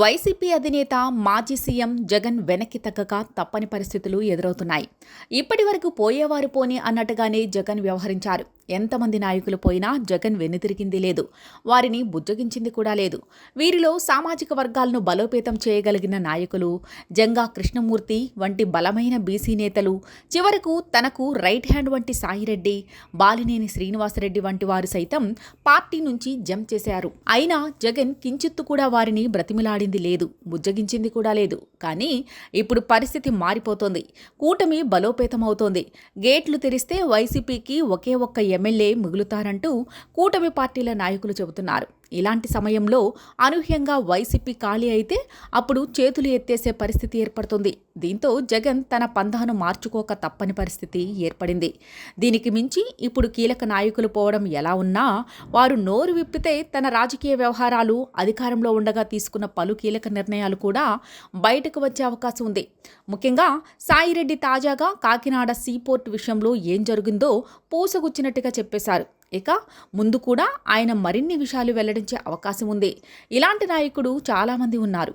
YCP అధినేత మాజీ CM Jagan వెనక్కి తగ్గక తప్పని పరిస్థితులు ఎదురవుతున్నాయి. ఇప్పటి వరకు పోయేవారు పోని అన్నట్టుగానే జగన్ వ్యవహరించారు. ఎంతమంది నాయకులు పోయినా జగన్ వెన్నుతిరిగింది లేదు. వారిని బుజ్జగించింది కూడా లేదు. వీరిలో సామాజిక వర్గాలను బలోపేతం చేయగలిగిన నాయకులు జంగా కృష్ణమూర్తి వంటి బలమైన బీసీ నేతలు చివరకు తనకు రైట్ హ్యాండ్ వంటి సాయిరెడ్డి బాలినేని శ్రీనివాసరెడ్డి వంటి వారు సైతం పార్టీ నుంచి జంప్ చేశారు. అయినా జగన్ కించిత్తు కూడా వారిని బ్రతిమిలాడింది లేదు బుజ్జగించింది కూడా లేదు. కానీ ఇప్పుడు పరిస్థితి మారిపోతోంది. కూటమి బలోపేతమవుతోంది. గేట్లు తెరిస్తే వైసీపీకి ఒకే ఒక్క ఎమ్మెల్యే మిగులుతారంటూ కూటమి పార్టీల నాయకులు చెబుతున్నారు. ఇలాంటి సమయంలో అనూహ్యంగా వైసీపీ ఖాళీ అయితే అప్పుడు చేతులు ఎత్తేసే పరిస్థితి ఏర్పడుతుంది. దీంతో జగన్ తన పందాను మార్చుకోక తప్పని పరిస్థితి ఏర్పడింది. దీనికి మించి ఇప్పుడు కీలక నాయకులు పోవడం ఎలా ఉన్నా వారు నోరు విప్పితే తన రాజకీయ వ్యవహారాలు అధికారంలో ఉండగా తీసుకున్న పలు కీలక నిర్ణయాలు కూడా బయటకు వచ్చే అవకాశం ఉంది. ముఖ్యంగా సాయిరెడ్డి తాజాగా కాకినాడ సీపోర్ట్ విషయంలో ఏం జరిగిందో పూసగుచ్చినట్టుగా చెప్పేశారు. ఇక ముందు కూడా ఆయన మరిన్ని విషయాలు వెల్లడించే అవకాశం ఉంది. ఇలాంటి నాయకుడు చాలామంది ఉన్నారు.